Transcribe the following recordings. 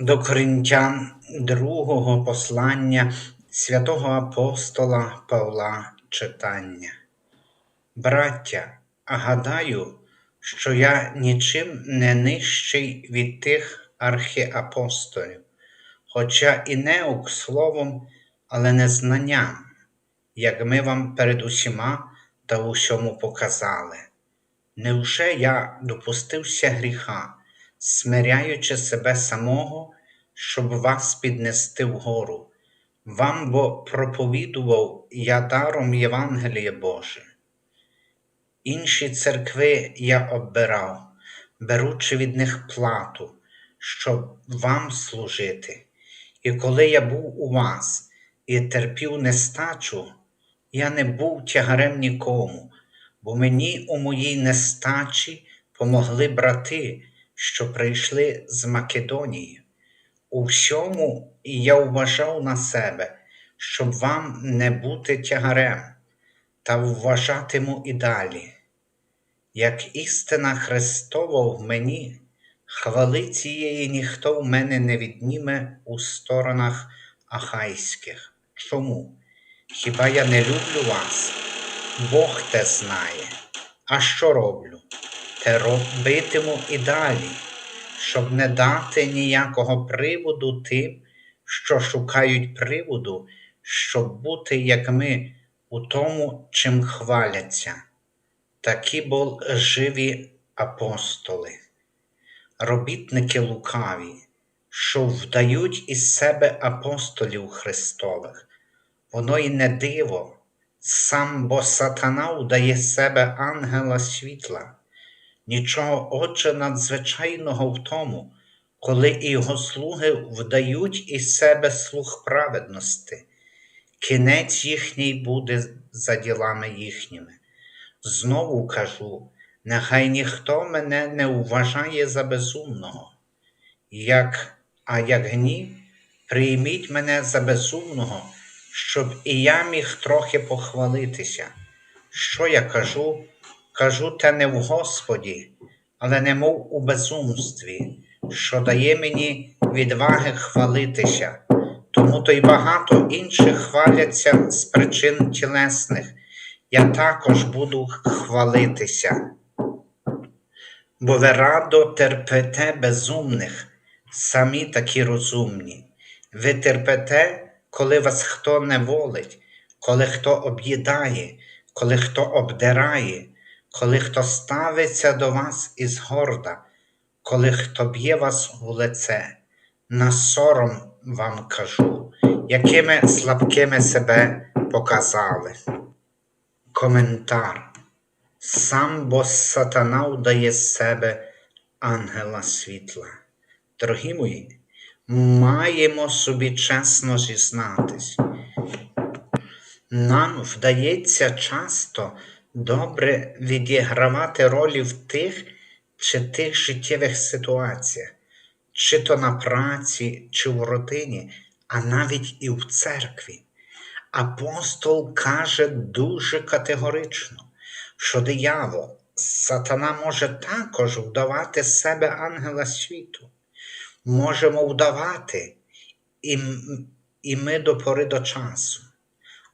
До Коринтян другого послання святого апостола Павла читання. Браття, гадаю, що я нічим не нижчий від тих архіапостолів, хоча і неук словом, але не знанням, як ми вам перед усіма та усьому показали. Невже я допустився гріха, смиряючи себе самого, щоб вас піднести вгору? Вам бо проповідував я даром Євангеліє Боже. Інші церкви я оббирав, беручи від них плату, щоб вам служити. І коли я був у вас і терпів нестачу, я не був тягарем нікому, бо мені у моїй нестачі помогли брати, що прийшли з Македонії. У всьому я вважав на себе, щоб вам не бути тягарем, та вважатиму і далі. Як істина Христова в мені, хвали цієї ніхто в мене не відніме у сторонах ахайських. Чому? Хіба я не люблю вас? Бог те знає. А що роблю? Робитиму і далі, щоб не дати ніякого приводу тим, що шукають приводу, щоб бути, як ми, у тому, чим хваляться. Такі були живі апостоли, робітники лукаві, що вдають із себе апостолів Христових. Воно й не диво, сам бо сатана вдає себе ангела світла. Нічого отже надзвичайного в тому, коли і його слуги вдають із себе слуг праведності, кінець їхній буде за ділами їхніми. Знову кажу, нехай ніхто мене не вважає за безумного, як, а як гнів, прийміть мене за безумного, щоб і я міг трохи похвалитися. Що я кажу? Кажу те не в Господі, але немов у безумстві, що дає мені відваги хвалитися, тому то й багато інших хваляться з причин тілесних. Я також буду хвалитися. Бо ви радо терпите безумних, самі такі розумні. Ви терпите, коли вас хто не волить, коли хто об'їдає, коли хто обдирає, коли хто ставиться до вас із горда, коли хто б'є вас у лице, на сором вам кажу, якими слабкими себе показали. Коментар. Сам бо сатана вдає з себе ангела світла. Дорогі мої, маємо собі чесно зізнатись. Нам вдається часто добре відігравати ролі в тих чи тих життєвих ситуаціях, чи то на праці, чи в родині, а навіть і в церкві. Апостол каже дуже категорично, що диявол, сатана може також вдавати себе ангела світу. Можемо вдавати і, і ми до пори до часу.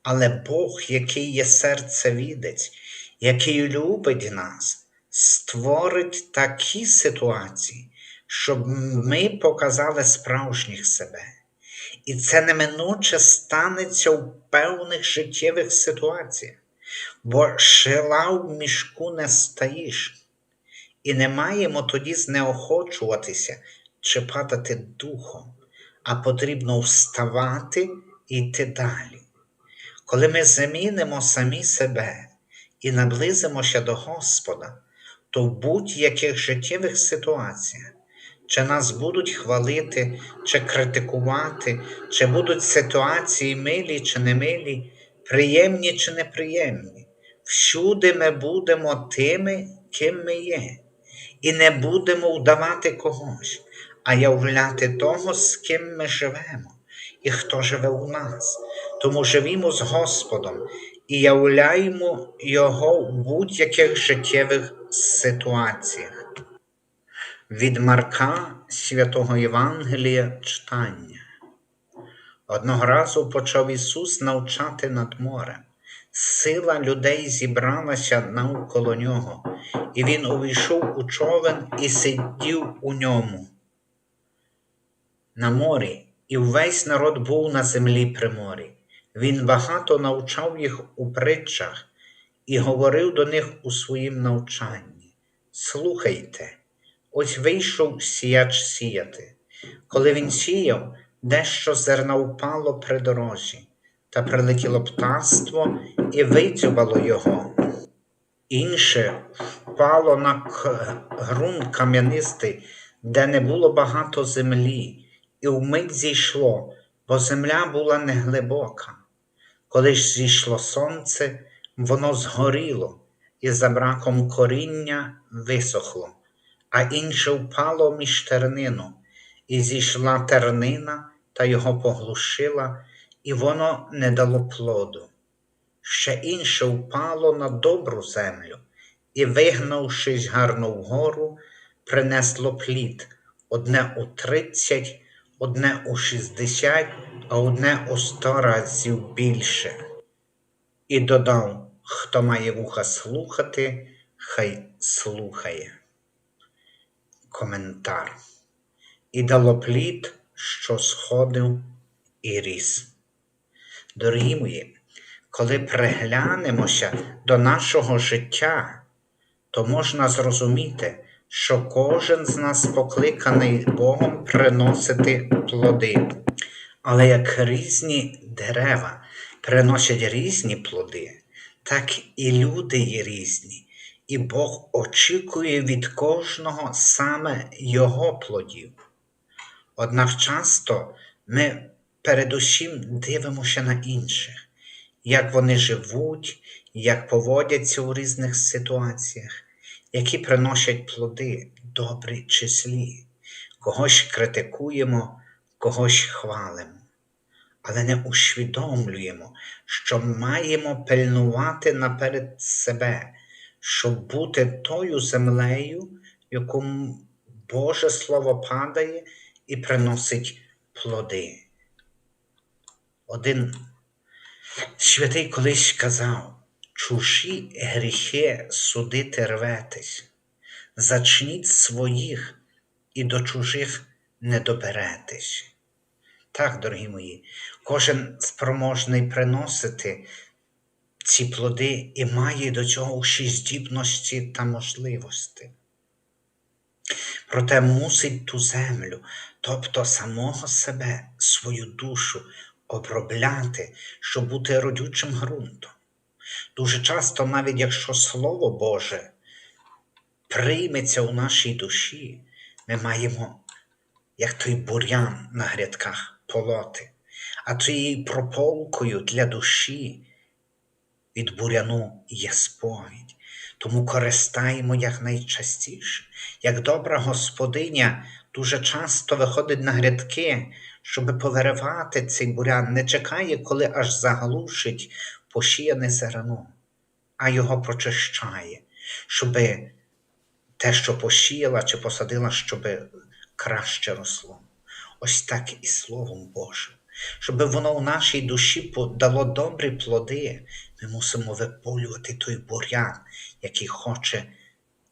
Але Бог, який є серцевідець, який любить нас, створить такі ситуації, щоб ми показали справжніх себе. І це неминуче станеться в певних життєвих ситуаціях, бо шила в мішку не стаїш, і не маємо тоді знеохочуватися чи падати духом, а потрібно вставати і йти далі. Коли ми замінимо самі себе і наблизимося до Господа, то в будь-яких життєвих ситуаціях Чи нас будуть хвалити, чи критикувати, чи будуть ситуації милі чи немилі, приємні чи неприємні. Всюди ми будемо тими, ким ми є, і не будемо вдавати когось, а являти того, з ким ми живемо, і хто живе у нас. Тому живімо з Господом і являємо Його в будь-яких життєвих ситуаціях. Від Марка Святого Євангелія читання. Одного разу почав Ісус навчати над морем. Сила людей зібралася навколо нього, і Він увійшов у човен і сидів у ньому. На морі, і весь народ був на землі при морі. Він багато навчав їх у притчах і говорив до них у своїм навчанні. Слухайте. Ось вийшов сіяч сіяти. Коли він сіяв, дещо зерна впало при дорозі, та прилетіло птаство і видзюбало його. Інше впало на ґрунт кам'янистий, де не було багато землі, і вмить зійшло, бо земля була неглибока. Коли ж зійшло сонце, воно згоріло, і за браком коріння висохло а інше впало між тернину, і зійшла тернина та його поглушила, і воно не дало плоду. Ще інше впало на добру землю, і, вигнавшись гарно вгору, принесло плід одне у тридцять, одне у шістдесят, а одне у сто разів більше. І додав, хто має вуха слухати, хай слухає коментар. І дало плід, що сходив і ріс. Дорогі мої, коли приглянемося до нашого життя, то можна зрозуміти, що кожен з нас покликаний Богом приносити плоди. Але як різні дерева приносять різні плоди, так і люди є різні і Бог очікує від кожного саме Його плодів. Однак часто ми передусім дивимося на інших, як вони живуть, як поводяться у різних ситуаціях, які приносять плоди, добрі чи злі, когось критикуємо, когось хвалимо. Але не усвідомлюємо, що маємо пильнувати наперед себе щоб бути тою землею, яку Боже Слово падає і приносить плоди. Один святий колись казав, чужі гріхи судити рветесь, зачніть своїх і до чужих не доберетесь. Так, дорогі мої, кожен спроможний приносити ці плоди і має до цього всі здібності та можливості. Проте мусить ту землю, тобто самого себе, свою душу обробляти, щоб бути родючим ґрунтом. Дуже часто, навіть якщо Слово Боже прийметься у нашій душі, ми маємо, як той бур'ян на грядках полоти, а тією прополкою для душі від буряну є сповідь, тому користаємо якнайчастіше. Як добра господиня дуже часто виходить на грядки, щоб повиривати цей бурян, не чекає, коли аж заглушить посіяне зерно, а його прочищає, щоб те, що посіяла чи посадила, щоб краще росло. Ось так і Словом Божим щоб воно в нашій душі дало добрі плоди, ми мусимо виполювати той бур'ян, який хоче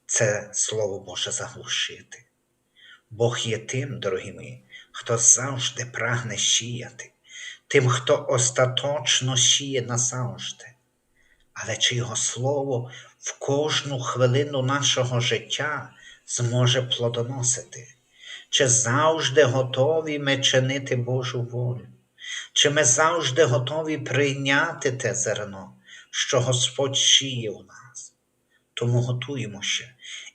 це Слово Боже заглушити. Бог є тим, дорогі мої, хто завжди прагне сіяти, тим, хто остаточно сіє назавжди. Але чи Його Слово в кожну хвилину нашого життя зможе плодоносити? Чи завжди готові ми чинити Божу волю? Чи ми завжди готові прийняти те зерно, що Господь сіє у нас? Тому готуємося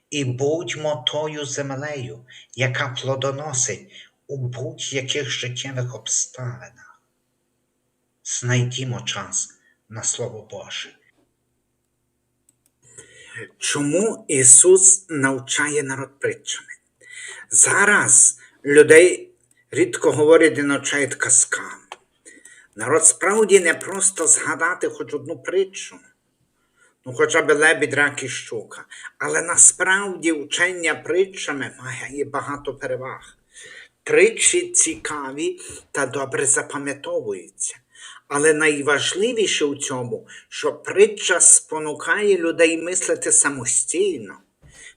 і будьмо тою землею, яка плодоносить у будь-яких життєвих обставинах. Знайдімо час на Слово Боже. Чому Ісус навчає народ притчами? Зараз людей рідко говорять і навчають казкам. Народ справді не просто згадати хоч одну притчу, ну хоча б лебідь, рак і щука. Але насправді вчення притчами має багато переваг. Притчі цікаві та добре запам'ятовуються. Але найважливіше у цьому, що притча спонукає людей мислити самостійно.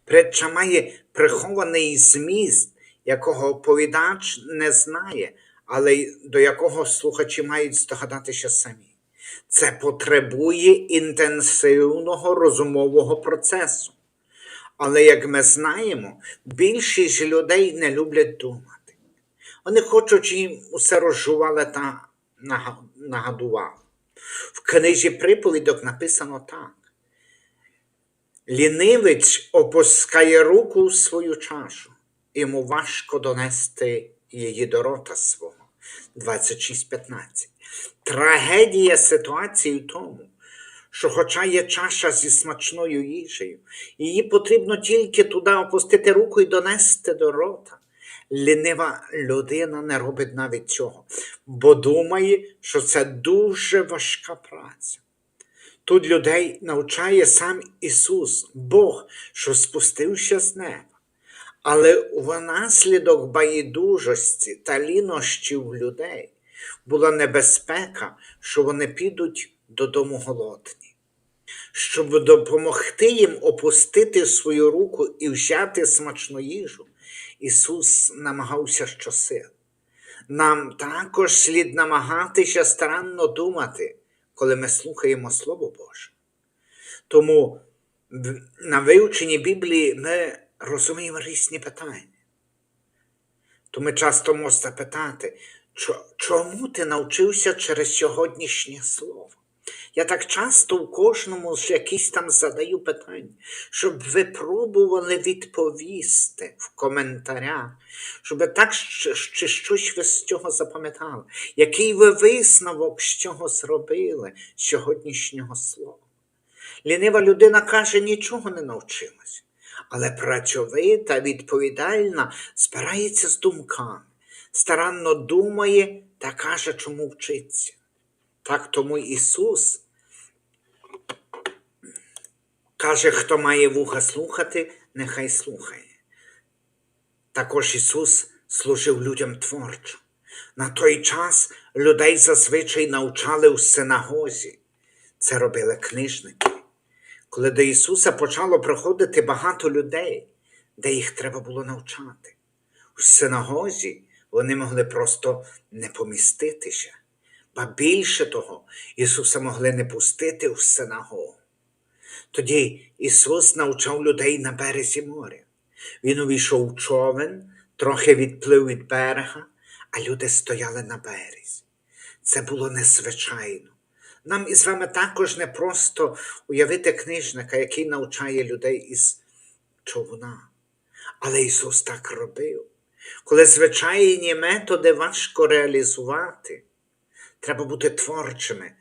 Притча має прихований зміст, якого оповідач не знає, але до якого слухачі мають здогадатися самі. Це потребує інтенсивного розумового процесу. Але, як ми знаємо, більшість людей не люблять думати. Вони хочуть їм усе розжували та нагадували. В книзі приповідок написано так. Лінивець опускає руку в свою чашу, йому важко донести її до рота свого. 26.15. Трагедія ситуації в тому, що, хоча є чаша зі смачною їжею, її потрібно тільки туди опустити руку і донести до рота. Лінива людина не робить навіть цього, бо думає, що це дуже важка праця. Тут людей навчає сам Ісус, Бог, що спустився з неба. Але внаслідок байдужості та лінощів людей була небезпека, що вони підуть додому голодні. Щоб допомогти їм опустити свою руку і взяти смачну їжу, Ісус намагався щосил. Нам також слід намагатися старанно думати, коли ми слухаємо Слово Боже. Тому на вивченні Біблії ми розуміємо різні питання. То ми часто можемо запитати, чому ти навчився через сьогоднішнє слово? Я так часто в кожному з якісь там задаю питання, щоб ви пробували відповісти в коментарях, щоб так чи, щось ви з цього запам'ятали, який ви висновок з цього зробили з сьогоднішнього слова. Лінива людина каже, нічого не навчилась, але працьовита, відповідальна, збирається з думками, старанно думає та каже, чому вчиться. Так тому Ісус каже, хто має вуха слухати, нехай слухає. Також Ісус служив людям творчо. На той час людей зазвичай навчали у синагозі. Це робили книжники. Коли до Ісуса почало приходити багато людей, де їх треба було навчати. У синагозі вони могли просто не поміститися. Ба більше того, Ісуса могли не пустити в синагогу. Тоді Ісус навчав людей на березі моря. Він увійшов в човен, трохи відплив від берега, а люди стояли на березі. Це було незвичайно. Нам із вами також не просто уявити книжника, який навчає людей із човна. Але Ісус так робив. Коли звичайні методи важко реалізувати, треба бути творчими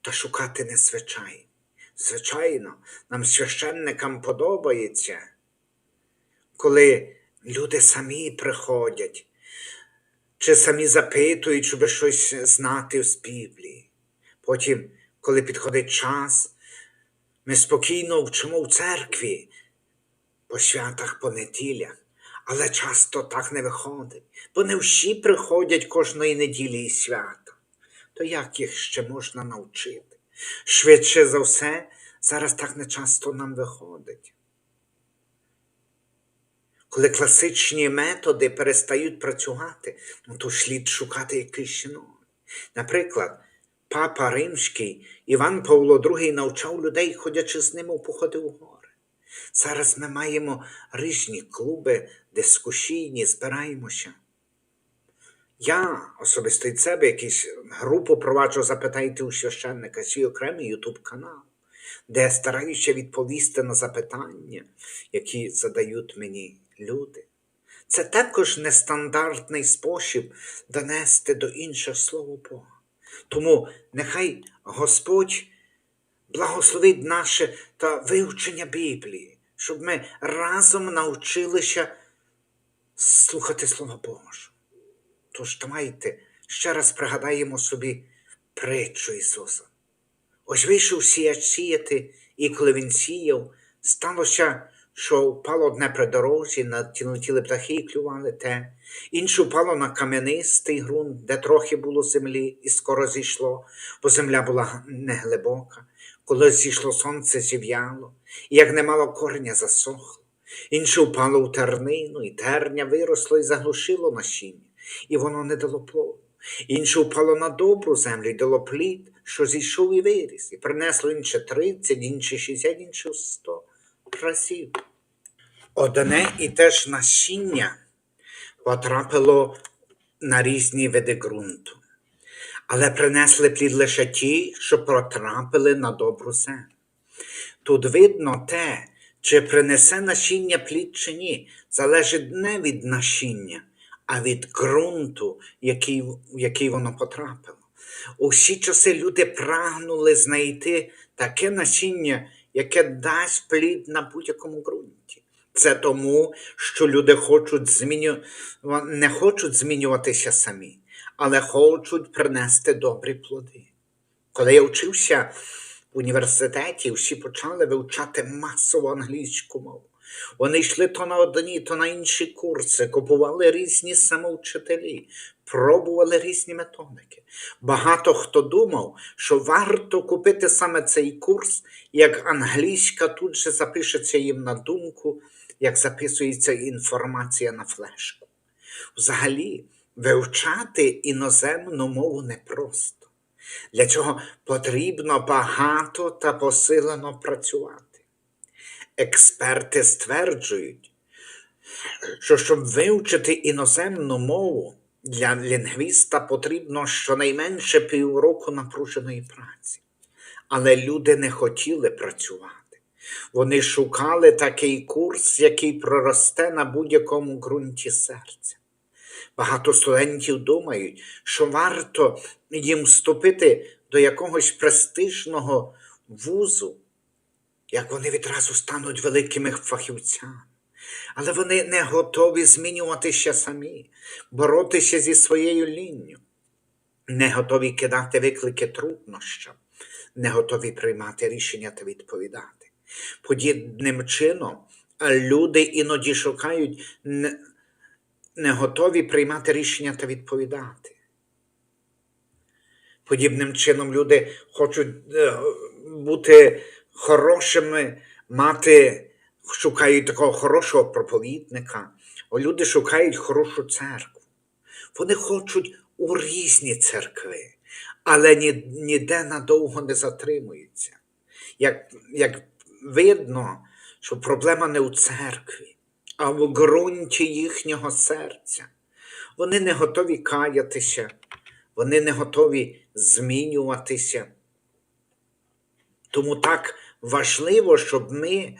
та шукати незвичайні. Звичайно, нам священникам подобається, коли люди самі приходять, чи самі запитують, щоб щось знати з Біблії. Потім, коли підходить час, ми спокійно вчимо в церкві по святах, по неділях, але часто так не виходить, бо не всі приходять кожної неділі і свята. То як їх ще можна навчити? Швидше за все, зараз так не часто нам виходить. Коли класичні методи перестають працювати, ну то слід шукати якийсь новий. Наприклад, папа Римський Іван Павло II навчав людей, ходячи з ним у походи у гори. Зараз ми маємо різні клуби, дискусійні, збираємося. Я особисто від себе якусь групу проваджу, запитайте у священника, свій окремий ютуб канал. де стараюся відповісти на запитання, які задають мені люди. Це також нестандартний спосіб донести до інших слово Бога. Тому нехай Господь благословить наше та вивчення Біблії, щоб ми разом навчилися слухати Слово Боже. Тож давайте ще раз пригадаємо собі притчу Ісуса. Ось вийшов сіяч сіяти, і коли він сіяв, сталося, що впало одне при дорозі, натілетіли птахи і клювали те, інше впало на кам'янистий ґрунт, де трохи було землі, і скоро зійшло, бо земля була неглибока. Коли зійшло сонце, зів'яло, і як не мало кореня, засохло. Інше впало у тернину, і терня виросло і заглушило насіння, і воно не дало плоду. Інше впало на добру землю і дало плід, що зійшов і виріс, і принесло інше тридцять, інше шістдесят, інше сто разів. Одне і те ж насіння потрапило на різні види ґрунту, але принесли плід лише ті, що потрапили на добру землю. Тут видно те, чи принесе насіння плід чи ні, залежить не від насіння, а від ґрунту, який, в який воно потрапило. У всі часи люди прагнули знайти таке насіння, яке дасть плід на будь-якому ґрунті. Це тому, що люди хочуть зміню... не хочуть змінюватися самі, але хочуть принести добрі плоди. Коли я вчився в університеті, всі почали вивчати масово англійську мову. Вони йшли то на одні, то на інші курси, купували різні самовчителі, пробували різні методики. Багато хто думав, що варто купити саме цей курс, як англійська тут же запишеться їм на думку, як записується інформація на флешку. Взагалі, вивчати іноземну мову непросто. Для цього потрібно багато та посилено працювати. Експерти стверджують, що щоб вивчити іноземну мову, для лінгвіста потрібно щонайменше півроку напруженої праці. Але люди не хотіли працювати. Вони шукали такий курс, який проросте на будь-якому ґрунті серця. Багато студентів думають, що варто їм вступити до якогось престижного вузу, як вони відразу стануть великими фахівцями. Але вони не готові змінюватися самі, боротися зі своєю лінню, не готові кидати виклики труднощам, не готові приймати рішення та відповідати. Подібним чином люди іноді шукають не, готові приймати рішення та відповідати. Подібним чином люди хочуть е, бути хорошими, мати, шукають такого хорошого проповідника, люди шукають хорошу церкву. Вони хочуть у різні церкви, але ні, ніде надовго не затримуються. Як, як видно, що проблема не у церкві, а в ґрунті їхнього серця. Вони не готові каятися, вони не готові змінюватися. Тому так важливо, щоб ми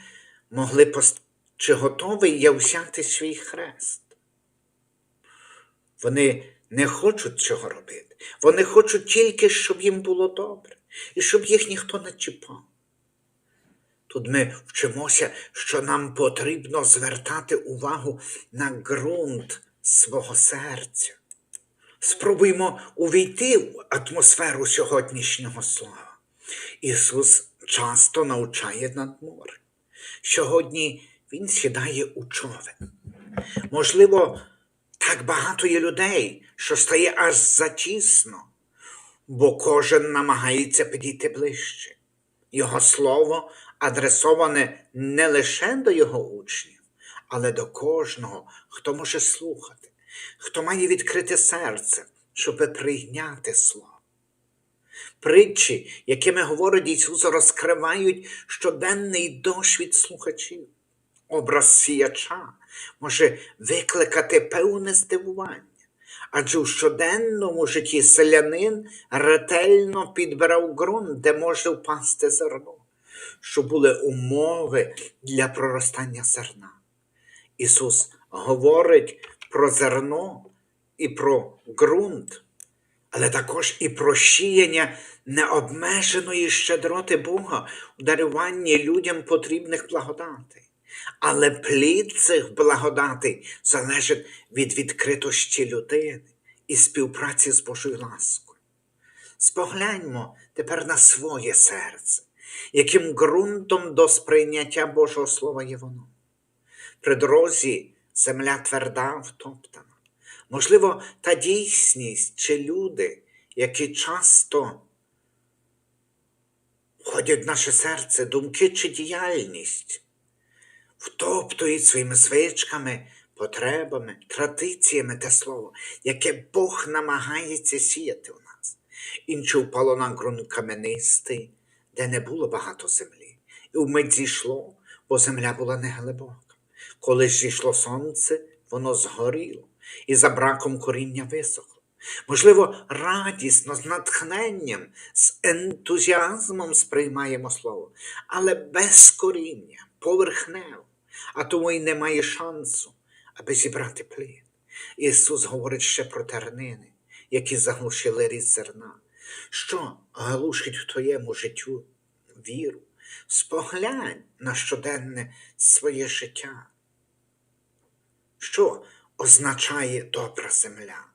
могли пост... чи готовий я взяти свій хрест. Вони не хочуть цього робити. Вони хочуть тільки, щоб їм було добре, і щоб їх ніхто не чіпав. Тут ми вчимося, що нам потрібно звертати увагу на ґрунт свого серця. Спробуємо увійти в атмосферу сьогоднішнього слова. Ісус часто навчає над морем. Сьогодні Він сідає у човен. Можливо, так багато є людей, що стає аж затісно, бо кожен намагається підійти ближче. Його слово адресоване не лише до його учнів, але до кожного, хто може слухати, хто має відкрите серце, щоб прийняти слово. Притчі, якими говорить Ісус, розкривають щоденний досвід слухачів. Образ сіяча може викликати певне здивування, адже у щоденному житті селянин ретельно підбирав ґрунт, де може впасти зерно. що були умови для проростання зерна. Ісус говорить про зерно і про ґрунт, але також і прощіяння необмеженої щедроти Бога у даруванні людям потрібних благодатей. Але плід цих благодатей залежить від відкритості людини і співпраці з Божою ласкою. Спогляньмо тепер на своє серце, яким ґрунтом до сприйняття Божого Слова є воно. При дорозі земля тверда, втоптана. Можливо, та дійсність чи люди, які часто входять в наше серце, думки чи діяльність, втоптують своїми звичками, потребами, традиціями те слово, яке Бог намагається сіяти в нас. Інше впало на ґрунт каменистий, де не було багато землі, і вмить зійшло, бо земля була неглибока. Коли ж зійшло сонце, воно згоріло, і за браком коріння висохло. Можливо, радісно, з натхненням, з ентузіазмом сприймаємо слово, але без коріння, поверхнево, а тому й немає шансу, аби зібрати плід. Ісус говорить ще про тернини, які заглушили ріст зерна. Що глушить в твоєму життю віру? Споглянь на щоденне своє життя. Що означає добра земля?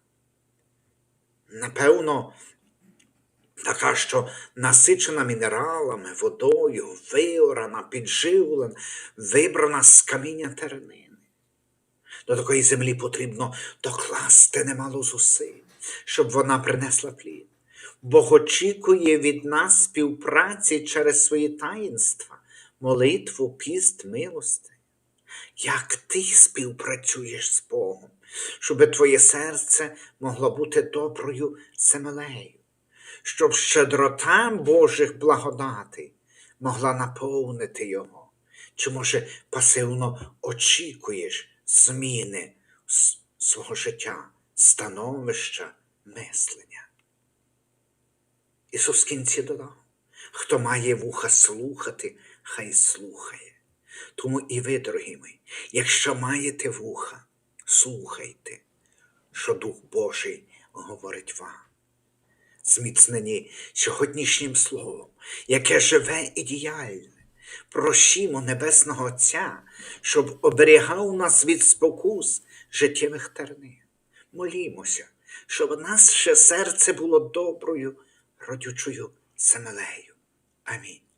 Напевно, така, що насичена мінералами, водою, виорана, підживлена, вибрана з каміння тернини. До такої землі потрібно докласти немало зусиль, щоб вона принесла плід. Бог очікує від нас співпраці через свої таїнства, молитву, піст, милости. Як ти співпрацюєш з Богом, щоб твоє серце могло бути доброю землею, щоб щедрота Божих благодатей могла наповнити його, чи, може, пасивно очікуєш зміни свого життя, становища, мислення. Ісус в кінці додав, хто має вуха слухати, хай слухає. Тому і ви, дорогі мої, якщо маєте вуха, слухайте, що Дух Божий говорить вам. Зміцнені сьогоднішнім словом, яке живе і діяльне. Просімо Небесного Отця, щоб оберігав нас від спокус життєвих тернин. Молімося, щоб наше серце було доброю, родючою землею. Амінь.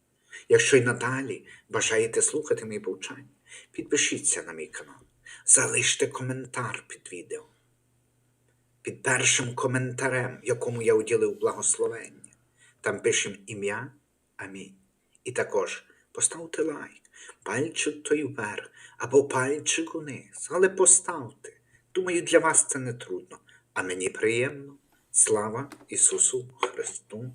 Якщо й надалі бажаєте слухати мої повчання, підпишіться на мій канал, залиште коментар під відео. Під першим коментарем, якому я уділив благословення, там пишемо ім'я Амінь. І також поставте лайк, пальчик той вверх або пальчик униз, але поставте. Думаю, для вас це не трудно, а мені приємно. Слава Ісусу Христу!